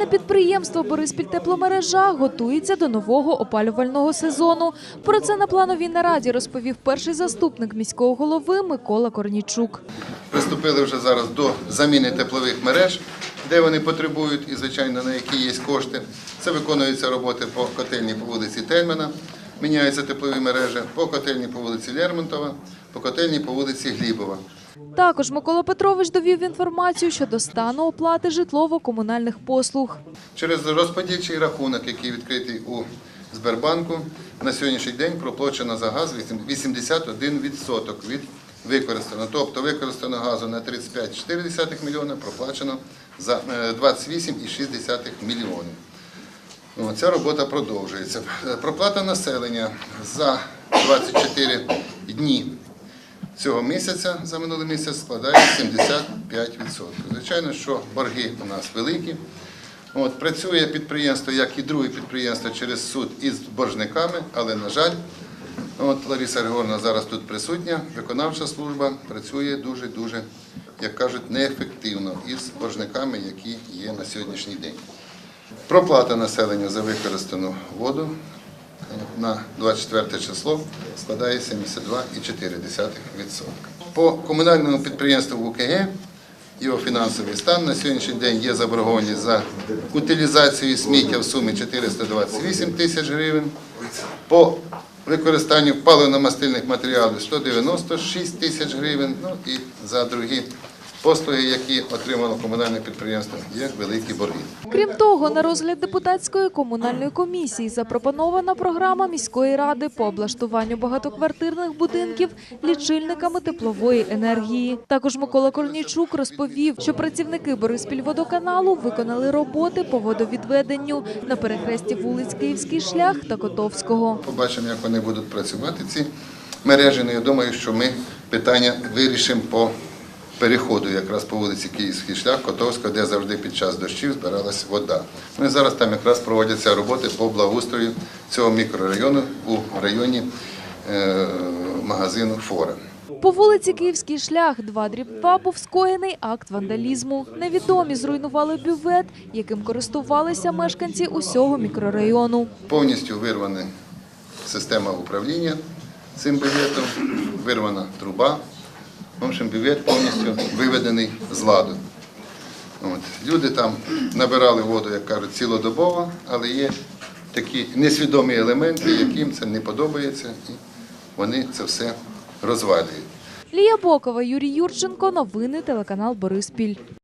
Комунальне підприємство Бориспіль тепломережа готується до нового опалювального сезону. Про це на плановій нараді розповів перший заступник міського голови Микола Корнічук. Приступили вже зараз до заміни теплових мереж, де вони потребують і, звичайно, на які є кошти. Це виконуються роботи по котельні по вулиці Тельмана, міняються теплові мережі по котельні по вулиці Лермонтова, по котельні по вулиці Глібова. Також Микола Петрович довів інформацію щодо стану оплати житлово-комунальних послуг. Через розподільчий рахунок, який відкритий у Сбербанку, на сьогоднішній день проплачено за газ 81% від використаного. Тобто використано газу на 35,4 мільйона, проплачено за е, 28,6 мільйонів. Ця робота продовжується. Е, Проплата населення за 24 дні цього місяця за минулий місяць складає 75%. Звичайно, що борги у нас великі. От, працює підприємство, як і друге підприємство, через суд із боржниками, але, на жаль, от Лариса Григорівна зараз тут присутня, виконавча служба працює дуже-дуже, як кажуть, неефективно із боржниками, які є на сьогоднішній день. Проплата населення за використану воду на 24 число складає 72,4%. По комунальному підприємству УКГ його фінансовий стан на сьогоднішній день є заборгованість за утилізацію сміття в сумі 428 тисяч гривень. По використанню паливно-мастильних матеріалів 196 тисяч гривень. Ну і за другі послуги, які отримало комунальне підприємство, є великі борги. Крім того, на розгляд депутатської комунальної комісії запропонована програма міської ради по облаштуванню багатоквартирних будинків лічильниками теплової енергії. Також Микола Корнійчук розповів, що працівники Бориспільводоканалу виконали роботи по водовідведенню на перехресті вулиць Київський шлях та Котовського. Побачимо, як вони будуть працювати ці мережі. Ну, я думаю, що ми питання вирішимо по переходу якраз по вулиці Київський шлях, Котовська, де завжди під час дощів збиралась вода. Ну і зараз там якраз проводяться роботи по благоустрою цього мікрорайону у районі е, магазину Фора. По вулиці Київський шлях 2 дріб 2 був скоєний акт вандалізму. Невідомі зруйнували бювет, яким користувалися мешканці усього мікрорайону. Повністю вирвана система управління цим бюветом, вирвана труба. В общем, бювет повністю виведений з ладу. От. Люди там набирали воду, як кажуть, цілодобово, але є такі несвідомі елементи, яким це не подобається, і вони це все розвалюють. Лія Бокова, Юрій Юрченко. Новини телеканал Бориспіль.